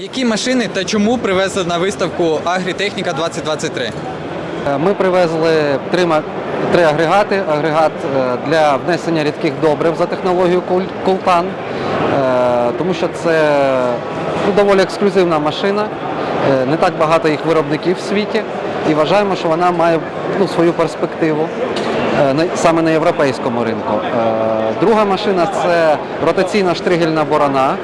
Які машини та чому привезли на виставку Агрітехніка 2023? Е, Ми привезли три, три агрегати. Агрегат е, для внесення рідких добрив за технологією Култан, Е, тому що це ну, доволі ексклюзивна машина. Не так багато їх виробників в світі, і вважаємо, що вона має ну, свою перспективу саме на європейському ринку. Е, Друга машина це ротаційна штригельна борона,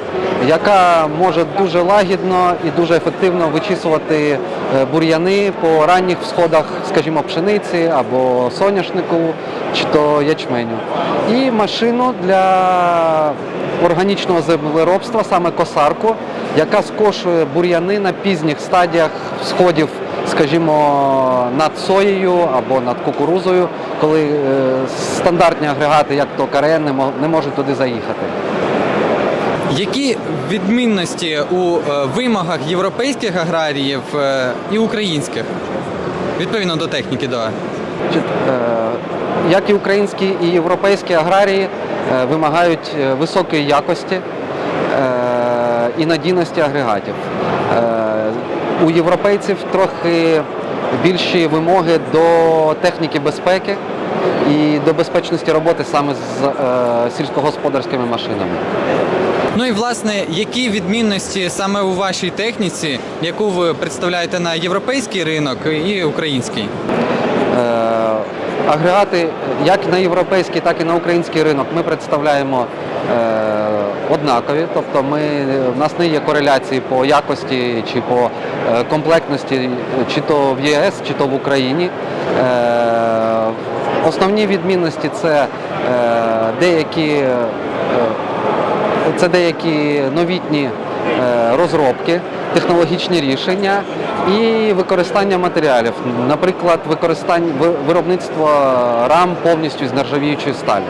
яка може дуже лагідно і дуже ефективно вичісувати е, бур'яни по ранніх всходах, скажімо, пшениці або соняшнику чи то ячменю. І машину для органічного землеробства, саме косарку, яка скошує бур'яни на пізніх стадіях сходів, скажімо, над соєю або над кукурузою, коли е, стандартні агрегати, як то КРН, не можуть туди заїхати. Які відмінності у е, вимогах європейських аграріїв е, і українських? Відповідно до техніки. Е, Як і українські і європейські аграрії вимагають е, високої якості е, і надійності агрегатів. Е, У європейців трохи більші вимоги до техніки безпеки і до безпечності роботи саме з е, сільськогосподарськими машинами. Ну і власне, які відмінності саме у вашій техніці, яку ви представляєте на європейський ринок і український? Е, Агрегати як на європейський, так і на український ринок ми представляємо е, однакові. Тобто ми, в нас не є кореляції по якості чи по е, комплектності, чи то в ЄС, чи то в Україні. Е, Основні відмінності це е, деякі, е, це деякі новітні е, розробки, технологічні рішення і використання матеріалів. Наприклад, використання ви- виробництво рам повністю з нержавіючої сталі.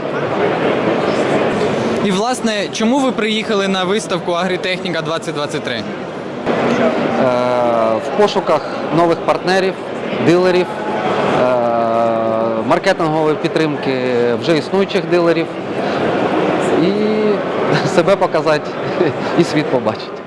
І власне, чому ви приїхали на виставку Агрітехніка 2023? Е, В пошуках нових партнерів, дилерів, е, маркетингової підтримки вже існуючих дилерів і себе показати і світ побачити.